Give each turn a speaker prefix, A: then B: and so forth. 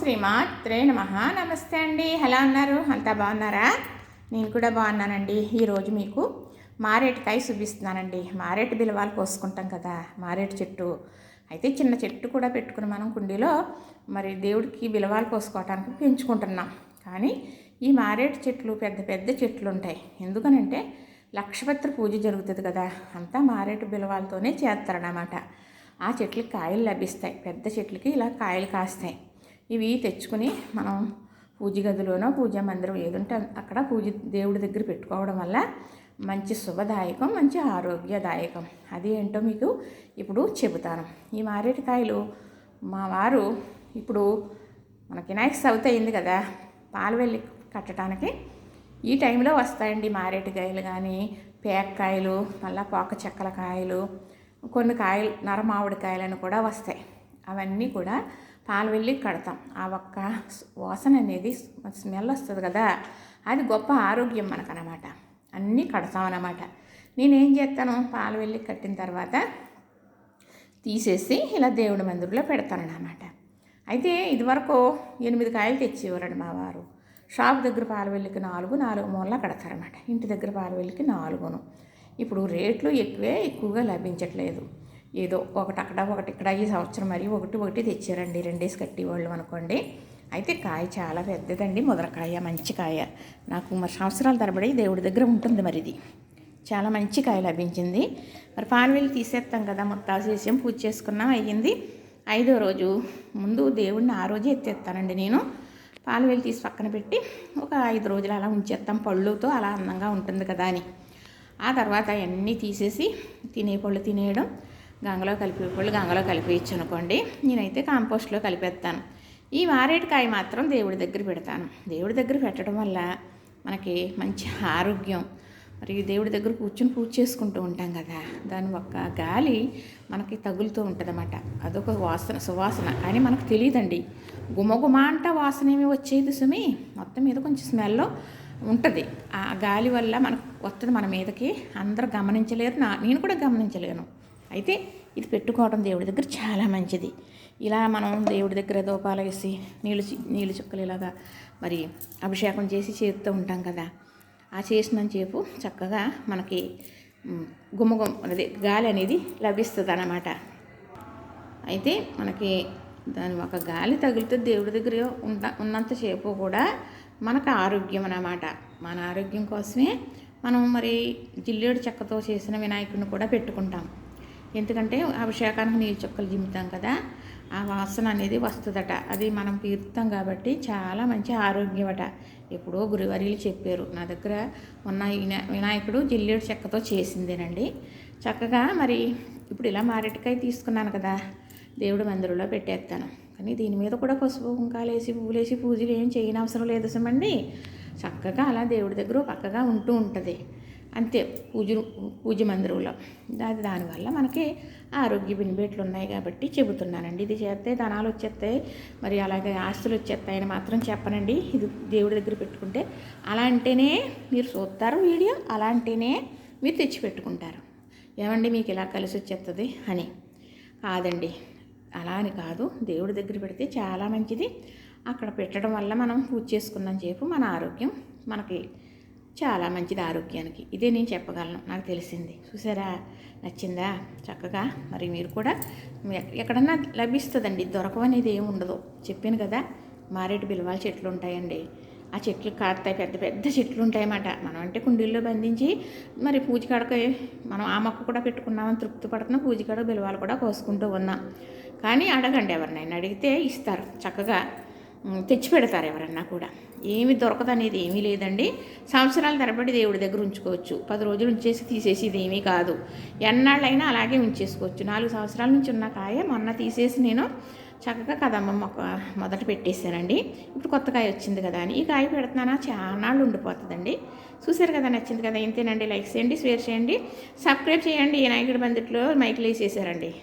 A: శ్రీమాత్రే నమ. నమస్తే అండి. ఎలా ఉన్నారు? అంతా బాగున్నారా? నేను కూడా బాగున్నానండి. ఈరోజు మీకు మారేటికాయ చూపిస్తున్నానండి. మారేటి బిలవాలు కోసుకుంటాం కదా మారేటి చెట్టు. అయితే చిన్న చెట్టు కూడా పెట్టుకుని మనం కుండీలో మరి దేవుడికి బిలవాలు కోసుకోవటానికి పెంచుకుంటున్నాం. కానీ ఈ మారేటి చెట్లు పెద్ద పెద్ద చెట్లు ఉంటాయి. ఎందుకనంటే లక్షపత్రి పూజ జరుగుతుంది కదా అంతా మారేటి బిలవాలతోనే చేస్తారన్నమాట. ఆ చెట్లకి కాయలు లభిస్తాయి. పెద్ద చెట్లకి ఇలా కాయలు కాస్తాయి. ఇవి తెచ్చుకుని మనం పూజ గదిలోనో పూజా మందిరం ఏదుంటే అక్కడ పూజ దేవుడి దగ్గర పెట్టుకోవడం వల్ల మంచి శుభదాయకం మంచి ఆరోగ్యదాయకం. అది ఏంటో మీకు ఇప్పుడు చెబుతాను. ఈ మారేటికాయలు మా వారు ఇప్పుడు మనకి వినాయక చవితి అయింది కదా పాలవెల్లి కట్టడానికి ఈ టైంలో వస్తాయండి మారేటికాయలు కానీ పేకాయలు మళ్ళీ పోక చెక్కల కాయలు కొన్ని కాయలు నరమావిడికాయలను కూడా వస్తాయి. అవన్నీ కూడా పాలు వెళ్ళి కడతాం. ఆ ఒక్క వాసన అనేది స్మెల్ వస్తుంది కదా అది గొప్ప ఆరోగ్యం మనకనమాట. అన్నీ కడతాం అన్నమాట. నేనేం చేస్తాను పాలు వెళ్ళి కట్టిన తర్వాత తీసేసి ఇలా దేవుడి మందిరంలో పెడతానన్నమాట అయితే ఇదివరకు ఎనిమిది కాయలు తెచ్చేవారండి మా వారు. షాప్ దగ్గర పాలు వెళ్ళికి నాలుగు నాలుగు మూలలా కడతారన్నమాట. ఇంటి దగ్గర పాలు వెళ్ళికి నాలుగును. ఇప్పుడు రేట్లు ఎక్కువే ఎక్కువగా లభించట్లేదు. ఏదో ఒకటి అక్కడ ఒకటి ఇక్కడ ఈ సంవత్సరం మరి ఒకటి ఒకటి తెచ్చారండి. రెండేసి కట్టేవాళ్ళు అనుకోండి. అయితే కాయ చాలా పెద్దదండి ముదరకాయ మంచి కాయ. నాకు మరి సంవత్సరాల తరబడి దేవుడి దగ్గర ఉంటుంది మరి ఇది. చాలా మంచి కాయ లభించింది. మరి పాలవెల్లి తీసేస్తాం కదా మొత్తాలు చేసాం పూజ చేసుకున్నాం అయ్యింది. ఐదో రోజు ముందు దేవుడిని ఆ రోజే ఎత్తేస్తానండి నేను. పాలవెల్లి తీసి పక్కన పెట్టి ఒక ఐదు రోజులు అలా ఉంచేస్తాం పళ్ళుతో అలా అందంగా ఉంటుంది కదా అని. ఆ తర్వాత అవన్నీ తీసేసి తినే పళ్ళు తినేయడం. గంగలో కలిపి పళ్ళు గంగలో కలిపేయచ్చు అనుకోండి నేనైతే కాంపోస్ట్లో కలిపేస్తాను ఈ మారేటికాయ మాత్రం దేవుడి దగ్గర పెడతాను. దేవుడి దగ్గర పెట్టడం వల్ల మనకి మంచి ఆరోగ్యం. మరి దేవుడి దగ్గర కూర్చొని పూజ చేసుకుంటూ ఉంటాం కదా దాని ఒక్క గాలి మనకి తగులుతూ ఉంటుందన్నమాట. అదొక వాసన సువాసన. కానీ మనకు తెలియదండి గుమగుమ అంట వాసన ఏమి వచ్చేది సుమి? మొత్తం మీద కొంచెం స్మెల్లో ఉంటుంది. ఆ గాలి వల్ల మనకు వస్తుంది మన మీదకి అందరూ గమనించలేరు. నా నేను కూడా గమనించలేను. అయితే ఇది పెట్టుకోవడం దేవుడి దగ్గర చాలా మంచిది. ఇలా మనం దేవుడి దగ్గర దూపాలు వేసి నీళ్ళు నీళ్ళు చుక్కలు ఇలాగా మరి అభిషేకం చేసి చేస్తూ ఉంటాం కదా. ఆ చేసినంతసేపు చక్కగా మనకి మ్, గుమ్మగుమ్ అదే గాలి అనేది లభిస్తుంది అన్నమాట అయితే మనకి దాని ఒక గాలి తగిలితే దేవుడి దగ్గర ఉంట ఉన్నంతసేపు కూడా మనకు ఆరోగ్యం అన్నమాట. మన ఆరోగ్యం కోసమే మనం మరి జిల్లేడు చెక్కతో చేసిన వినాయకుడిని కూడా పెట్టుకుంటాం. ఎందుకంటే అభిషేకానికి నీళ్ళు చుక్కలు జిమ్ముతాం కదా ఆ వాసన అనేది వస్తుందట. అది మనం పీరుతాం కాబట్టి చాలా మంచి ఆరోగ్యమట. ఎప్పుడో గురువారీలు చెప్పారు నా దగ్గర ఉన్న వినాయకుడు జిల్లేడు చెక్కతో చేసిందేనండి. చక్కగా మరి ఇప్పుడు ఇలా మారేటికాయ తీసుకున్నాను కదా దేవుడి మందిరంలో పెట్టేస్తాను. కానీ దీని మీద కూడా పసుపు కుంకాలేసి వేసి పూజలు ఏం చేయని అవసరం లేదు సమండి. చక్కగా అలా దేవుడి దగ్గర పక్కగా ఉంటూ ఉంటుంది. అంతే పూజ పూజ మందిరంలో. అది దానివల్ల మనకి ఆరోగ్య బెనిఫిట్లు ఉన్నాయి కాబట్టి చెబుతున్నానండి. ఇది చేస్తే ధనాలు వచ్చేస్తాయి. మరి అలాగే ఆస్తులు వచ్చేస్తాయని మాత్రం చెప్పనండి. ఇది దేవుడి దగ్గర పెట్టుకుంటే అలా అంటేనే మీరు చూస్తారు వీడియో అలా అంటేనే మీరు తెచ్చిపెట్టుకుంటారు. ఏమండి మీకు ఇలా కలిసి వచ్చేస్తుంది అని? కాదండి. అలా అని కాదు. దేవుడి దగ్గర పెడితే చాలా మంచిది. అక్కడ పెట్టడం వల్ల మనం పూజ చేసుకున్నాం మన ఆరోగ్యం మనకి చాలా మంచిది ఆరోగ్యానికి. ఇదే నేను చెప్పగలను. నాకు తెలిసింది. చూసారా? నచ్చిందా? చక్కగా. మరి మీరు కూడా ఎక్కడన్నా లభిస్తుందండి. దొరకవనేది ఏమి ఉండదు. చెప్పాను కదా మారేడు బిల్వాల చెట్లు ఉంటాయండి. ఆ చెట్లు కాడతాయి. పెద్ద పెద్ద చెట్లు ఉంటాయన్నమాట. మనం అంటే కుండీల్లో బంధించి మరి పూజ కాడక మనం ఆ మొక్క కూడా పెట్టుకున్నామని తృప్తి పడుతున్నాం పూజ కాడ బిలవాలు కూడా కోసుకుంటూ ఉన్నాం. కానీ అడగండి ఎవరినైనా. అడిగితే ఇస్తారు. చక్కగా తెచ్చి పెడతారు ఎవరన్నా కూడా. ఏమి దొరకదనేది ఏమీ లేదండి. సంవత్సరాల తరబడి దేవుడి దగ్గర ఉంచుకోవచ్చు. పది రోజులు ఉంచేసి తీసేసి ఇది ఏమీ కాదు. ఎన్నాళ్ళైనా అలాగే ఉంచేసుకోవచ్చు. నాలుగు సంవత్సరాల నుంచి ఉన్న కాయ మొన్న తీసేసి నేను చక్కగా కదమ్మ మొక్క మొదట పెట్టేశానండి. ఇప్పుడు కొత్త కాయ వచ్చింది కదా అని. ఈ కాయ పెడుతున్నానా? చాలాళ్ళు ఉండిపోతుందండి. చూసారు కదా నచ్చింది కదా. ఇంతేనండి. లైక్ చేయండి షేర్ చేయండి. సబ్స్క్రైబ్ చేయండి. ఈ నాయకుడి బందిట్లో మైకులు వేసేసారండి